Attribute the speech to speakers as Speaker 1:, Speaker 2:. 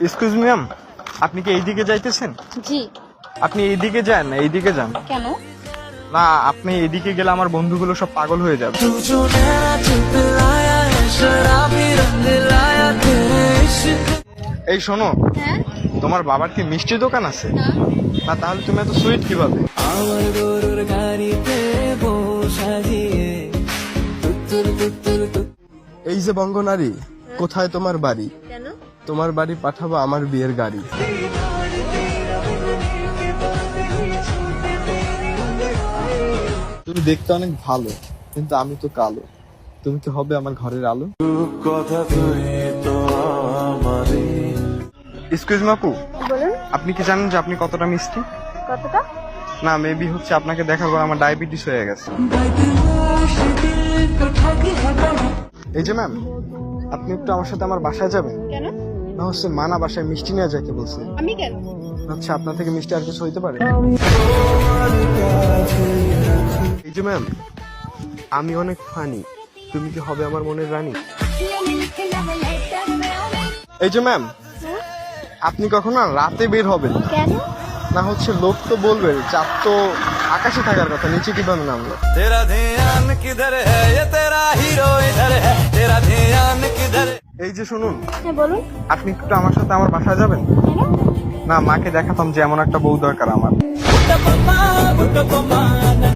Speaker 1: Excuse ma'am আপনি কি এইদিকে যাইতেছেন?
Speaker 2: জি।
Speaker 1: আপনি এইদিকে যান না এইদিকে যান।
Speaker 2: কেন?
Speaker 1: না আপনি এদিকে গেলে আমার বন্ধুগুলো সব পাগল হয়ে যাবে। এই শোনো
Speaker 2: হ্যাঁ?
Speaker 1: তোমার বাবার কি মিষ্টি দোকান আছে?
Speaker 2: হ্যাঁ।
Speaker 1: না তাহলে তুমি এত সুইট কীভাবে?
Speaker 3: আমার গরুর গাড়িতে
Speaker 4: এই যে বঙ্গনারী কোথায় তোমার বাড়ি?
Speaker 2: কেন?
Speaker 4: তোমার বাড়ি পাঠাবো আমার বিয়ের গাড়ি। তুমি দেখতে অনেক ভালো কিন্তু আমি তো কালো। তুমি কি হবে আমার ঘরের আলো।
Speaker 1: এক্সকিউজ মি আপু।
Speaker 2: বলুন।
Speaker 1: আপনি কি জানেন যে আপনি কতটা মিষ্টি?
Speaker 2: কতটা?
Speaker 1: না মেবি হচ্ছে আপনাকে দেখার পর আমার ডায়াবেটিস হয়ে গেছে। এই যে ম্যাম আপনি একটু আমার সাথে আমার বাসায় যাবেন?
Speaker 2: কেন?
Speaker 1: না হচ্ছে মানা বাসায় মিষ্টি নিয়ে যাইতে বলছে?
Speaker 2: আমি কেন?
Speaker 1: আচ্ছা আপনার থেকে মিষ্টি আর কিছু হইতে পারে? এই যে ম্যাম আমি অনেক ফানি। তুমি কি হবে আমার মনের রানী? এই যে ম্যাম আপনি কখনো রাতে বের হবেন না। হচ্ছে লোক তো বলবে চাঁদ তো আকাশে থাকার কথা নিচে কীভাবে নামলো?
Speaker 3: তেরা ধ্যান কিধর হ্যাঁ তেরা
Speaker 1: এই যে শুনুন
Speaker 2: হ্যাঁ বলুন।
Speaker 1: আপনি একটু আমার সাথে আমার বাসায় যাবেন? না মাকে দেখাতাম যে এমন একটা বউ দরকার আমার।